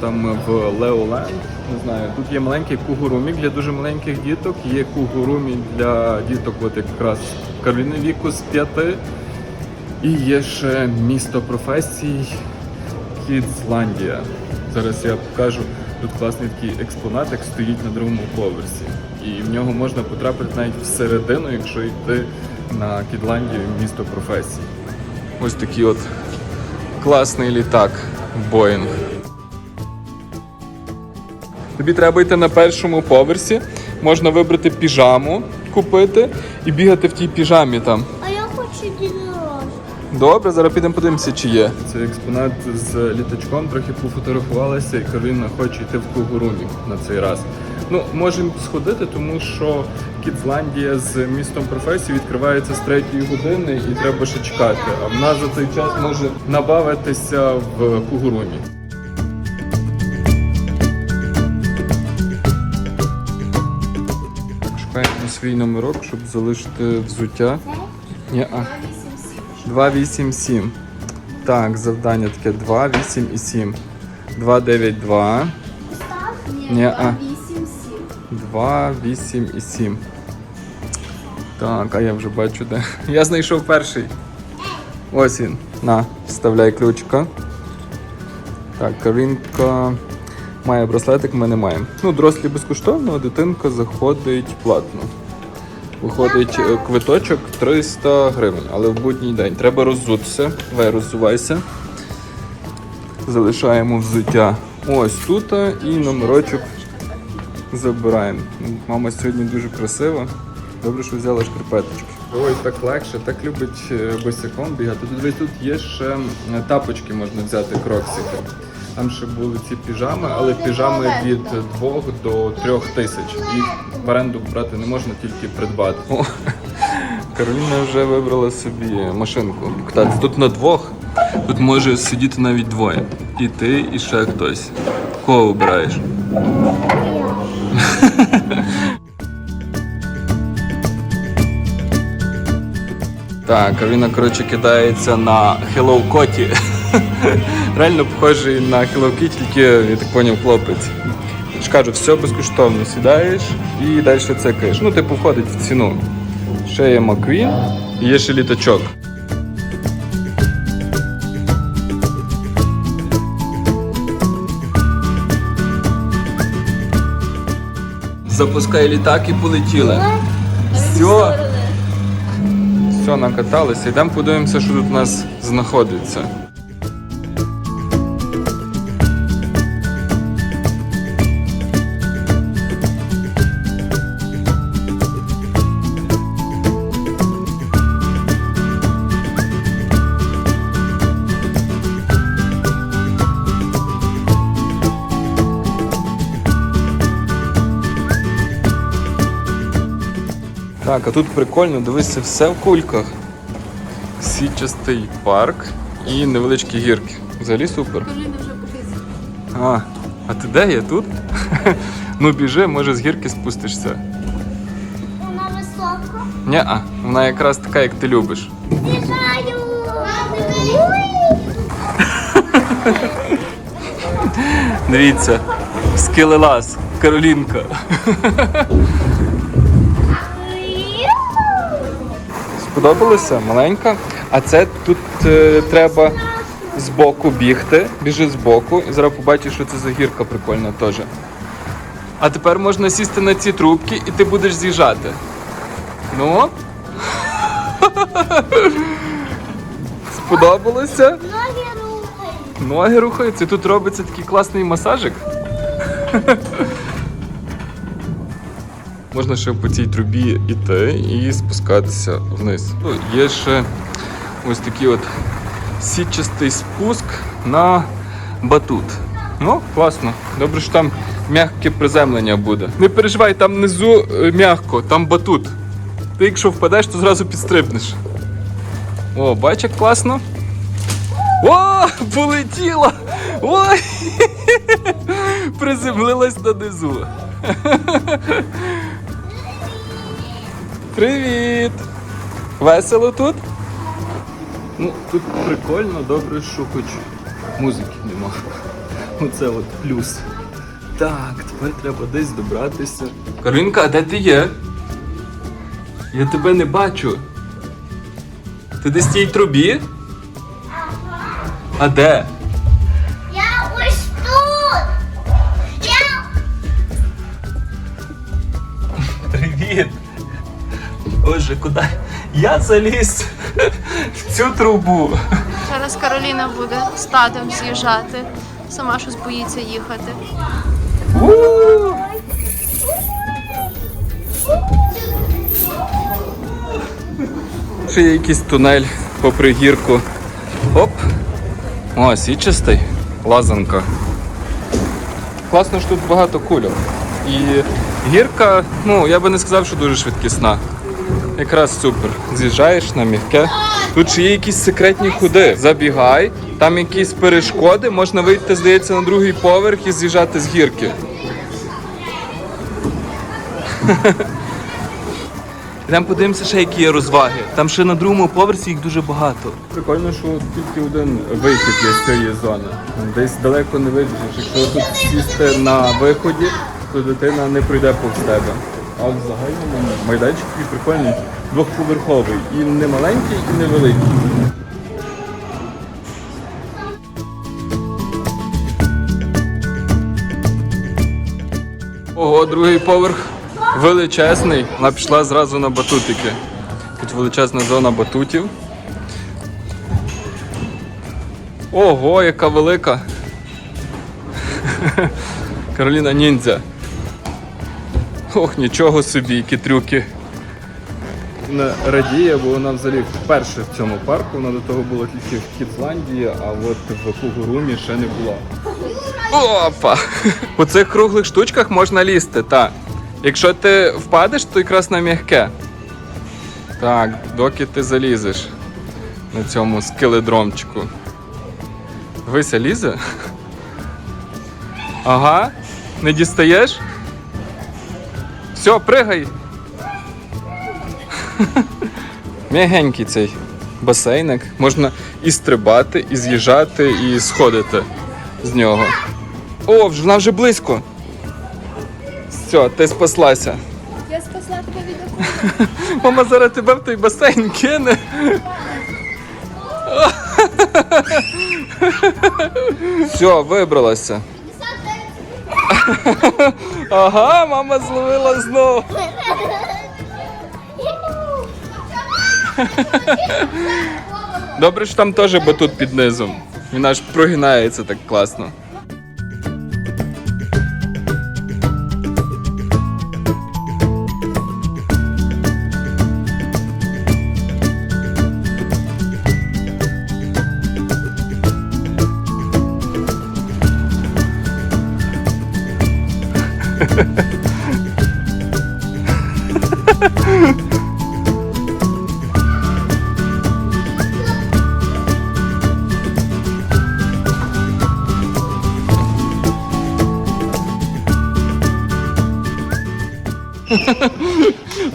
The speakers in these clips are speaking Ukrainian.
дівчатами в Леоленд. Не знаю, тут є маленький кугурумік для дуже маленьких діток. Є кугурумі для діток, от якраз Кароліни віку з п'яти. І є ще місто професій Кідсландія. Зараз я покажу. Тут класний такий експонатик стоїть на другому поверсі. І в нього можна потрапити навіть всередину, якщо йти на Кідландію місто професій. Ось такий от класний літак Боїнг. Тобі треба йти на першому поверсі, можна вибрати піжаму, купити і бігати в тій піжамі там. А я хочу дінорож. Добре, зараз підемо подивимося, чи є. Це експонат з літачком, трохи пофотографувалися, і Кароліна хоче йти в Кугурумі на цей раз. Ну, можемо сходити, тому що Кідзландія з містом професії відкривається з третьої години і треба ще чекати. А в нас за цей час може набавитися в Кугурумі. Свій номерок, щоб залишити взуття. Ні, а. 2, 8, 7. Так, завдання таке 2, 8 і 7. 2, 9, 2. Ні, а. 2, 8 і 7. Так, а я вже бачу де. Я знайшов перший. Ось він. На, вставляй ключика. Так, Каринка має браслетик, ми не маємо. Ну, дорослі безкоштовно, а дитинка заходить платно. Виходить е, квиточок 300 гривень, але в будній день. Треба роззутися. Давай роззувайся. Залишаємо взуття ось тут і номерочок забираємо. Мама сьогодні дуже красива. Добре, що взяла шкарпеточки. Ой, так легше, так любить е, босиком бігати. Тут тут є ще тапочки можна взяти, кроксики. Там ще були ці піжами, але піжами від 2 до 3 тисяч. Їх в оренду брати не можна, тільки придбати. О, Кароліна вже вибрала собі машинку. Кататися. Тут на двох. Тут може сидіти навіть двоє. І ти, і ще хтось. Кого обираєш? Так, а коротше, кидається на Hello Коті. Реально похожий на Kitty, тільки, я так поняв, хлопець. Я ж кажу, все безкоштовно. Сідаєш і далі цикаєш. Ну, типу, входить в ціну. Ще є Маквін і є ще літачок. Запускай літак і полетіли. Все. Все, накаталися. Йдемо подивимося, що тут у нас знаходиться. Так, а тут прикольно, дивися, все в кульках. Січастий парк і невеличкі гірки. Взагалі супер. А, а ти де є тут? ну біжи, може з гірки спустишся. Вона висока. Ня, вона якраз така, як ти любиш. Біжаю. Дивіться, скелелаз, Каролінка. Сподобалося? Маленька. А це тут е, треба збоку бігти. Біжи збоку і зараз побачиш, що це за гірка прикольна теж. А тепер можна сісти на ці трубки і ти будеш з'їжджати. Ну? Сподобалося? Ноги рухають. Ноги рухаються, тут робиться такий класний масажик. Можна ще по цій трубі йти і спускатися вниз. Ну, Є ще ось такий от сітчастий спуск на батут. Ну, класно. Добре, що там м'яке приземлення буде. Не переживай, там внизу е, м'яко, там батут. Ти якщо впадеш, то зразу підстрибнеш. О, бач, як класно. О, полетіла! Ой! Приземлилась донизу. Привіт! Весело тут? Ну, тут прикольно, добре, що хоч музики нема. Оце от плюс. Так, тепер треба десь добратися. Каролінка, а де ти є? Я тебе не бачу. Ти десь в тій трубі? А де? Боже, куди? Я заліз в цю трубу. Зараз Кароліна буде з татом з'їжджати. Сама щось боїться їхати. Ще є якийсь тунель попри гірку. Оп! О, січистий. Лазанка. Класно, що тут багато кульок. І гірка, ну, я би не сказав, що дуже швидкісна. Якраз супер. З'їжджаєш на м'яке. Тут ще є якісь секретні ходи. Забігай, там якісь перешкоди, можна вийти, здається, на другий поверх і з'їжджати з гірки. Йдемо подивимося ще, які є розваги. Там ще на другому поверсі їх дуже багато. Прикольно, що тільки один вихід є з цієї зони. Десь далеко не вийдеш. Якщо тут сісти на виході, то дитина не пройде повз тебе. А в загальному майданчик такий прикольний, двохповерховий. І не маленький, і не великий. Ого, другий поверх величезний. Вона пішла зразу на батутики. Тут величезна зона батутів. Ого, яка велика. Кароліна ніндзя. Ох, нічого собі, які трюки. Вона радіє, бо вона взагалі вперше в цьому парку. Вона до того була тільки в Кітландії, а от в Кугурумі ще не була. Опа! По цих круглих штучках можна лізти, так. Якщо ти впадеш, то якраз на м'яке. Так, доки ти залізеш на цьому скеледромчику. Дивися, лізе. Ага, не дістаєш? Все, пригай. М'ягенький цей басейник. Можна і стрибати, і з'їжджати, і сходити з нього. О, вже- вона вже близько. Все, ти спаслася. Я спасла тебе від акули. Мама зараз тебе в той басейн кине. Все, вибралася. Ага, мама зловила знову. Добре, що там теж батут під низом. Він аж прогинається так класно.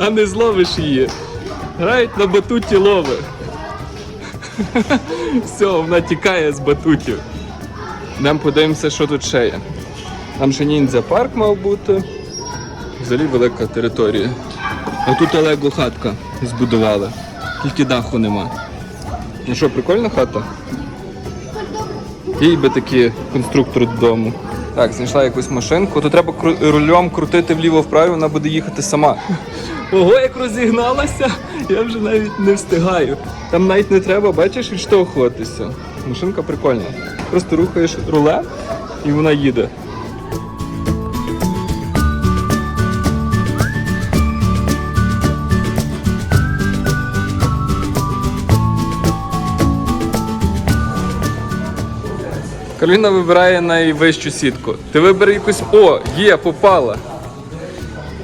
А не зловиш її. Грають на батуті лови. Все, вона тікає з батутів. Нам подивимося, що тут ще є. Там ще ніндзя парк мав бути. Взагалі велика територія. А тут Лего хатка збудували. Тільки даху нема. Ну що, прикольна хата? Їй би такий конструктор додому. Так, знайшла якусь машинку. То треба рулем крутити вліво-вправо, вона буде їхати сама. Ого, як розігналася! Я вже навіть не встигаю. Там навіть не треба, бачиш, відштовхуватися. Машинка прикольна. Просто рухаєш рулем і вона їде. Кароліна вибирає найвищу сітку. Ти вибери якусь. О, є, попала.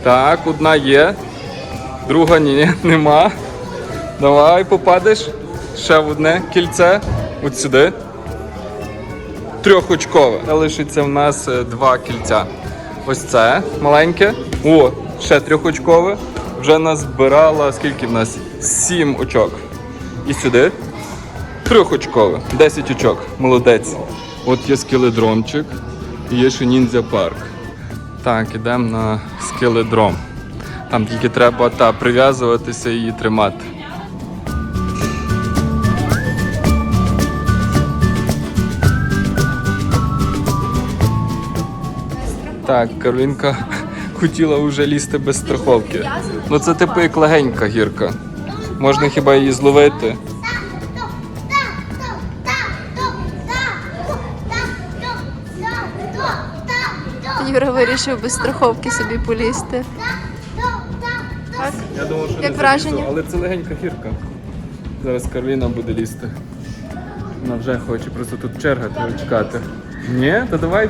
Так, одна є. Друга ні, нема. Давай попадеш. Ще в одне кільце. От сюди. Трьохочкове. Лишиться в нас е, два кільця. Ось це маленьке. О, ще трьохочкове. Вже назбирала скільки в нас? Сім очок. І сюди. Трьохочкове. Десять очок. Молодець. От є скеледромчик. І є ще ніндзя парк. Так, ідемо на скеледром. Там тільки треба та прив'язуватися і тримати. Так, Каролінка хотіла вже лізти без страховки. Ну це типу як легенька гірка. Можна хіба її зловити? Юра вирішив без страховки собі полізти. Я думав, що Як не враження? залізу, але це легенька гірка. Зараз Кароліна буде лізти. Вона вже хоче, просто тут черга треба чекати. Ні, то давай.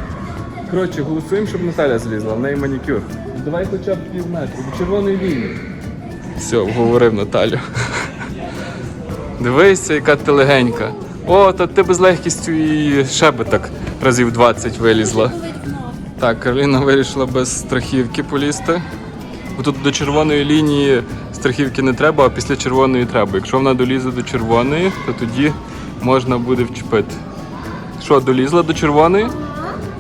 Коротше, голосуємо, щоб Наталя злізла, в неї манікюр. Давай хоча б пів метра, до червоної лінії. Все, вговорив Наталю. Дивися, яка ти легенька. О, то ти без легкістю і так разів 20 вилізла. Так, Кароліна вирішила без страхівки полізти. Бо Тут до червоної лінії страхівки не треба, а після червоної треба. Якщо вона долізе до червоної, то тоді можна буде вчепити. Що, долізла до червоної?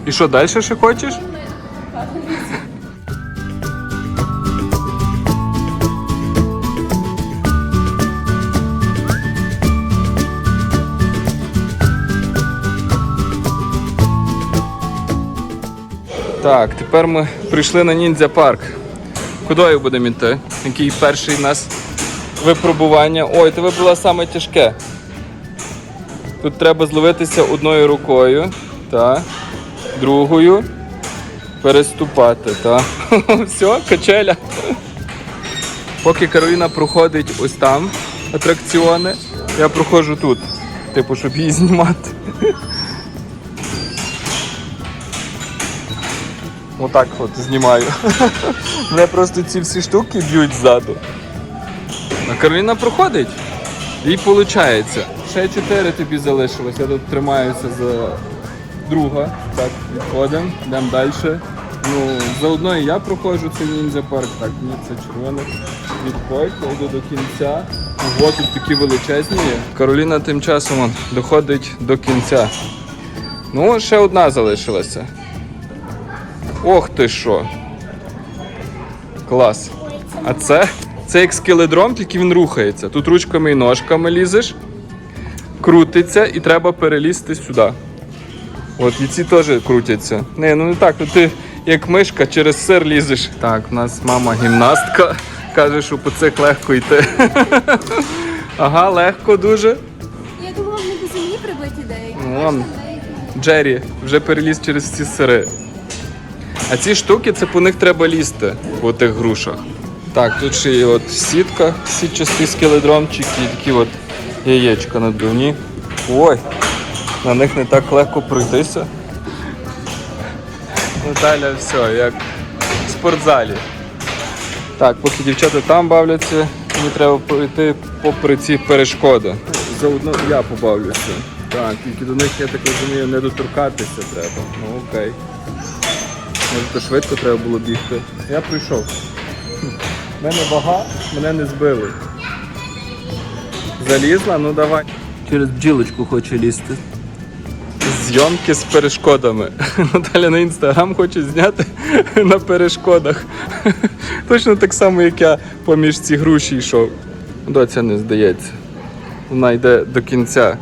І що, далі ще хочеш? Так, тепер ми прийшли на ніндзя парк. Кудою будемо йти? Який перший у нас випробування? Ой, то вибрала саме тяжке. Тут треба зловитися одною рукою, та, другою переступати. Та. Все, качеля. Поки Кароліна проходить ось там атракціони, я проходжу тут, типу, щоб її знімати. Отак от знімаю. Мене просто ці всі штуки б'ють ззаду. А Кароліна проходить. І виходить. Ще чотири тобі залишилось. Я тут тримаюся за друга. Так, відходимо, йдемо далі. Ну, заодно і я проходжу цей ніндзя парк. Так, ні, це червоне. Відходь, я до кінця. Ого, тут такі величезні. є. Кароліна тим часом доходить до кінця. Ну, ще одна залишилася. Ох ти що. Клас. А це? Це як скеледром, тільки він рухається. Тут ручками і ножками лізеш, крутиться і треба перелізти сюди. От і ці теж крутяться. Не, ну не так, то ти як мишка через сир лізеш. Так, у нас мама гімнастка. Каже, що по цих легко йти. Ага, легко дуже. Я думала, вони до землі прибиті деякі. Ну, Вон, Джері вже переліз через ці сири. А ці штуки, це по них треба лізти по тих грушах. Так, тут ще є от сітка, сітчастий скеледромчик і такі от яєчка надувні. Ой, на них не так легко пройтися. Наталя, все, як в спортзалі. Так, поки дівчата там бавляться, мені треба пройти попри ці перешкоди. Заодно я побавлюся. Так, тільки до них, я так розумію, не доторкатися треба. Ну окей. Може, швидко треба було бігти. Я прийшов. У мене вага, мене не збили. Залізла, ну давай. Через бджілочку хоче лізти. Зйомки з перешкодами. Наталя на інстаграм хоче зняти на перешкодах. Точно так само, як я поміж ці груші йшов. Доця не здається. Вона йде до кінця.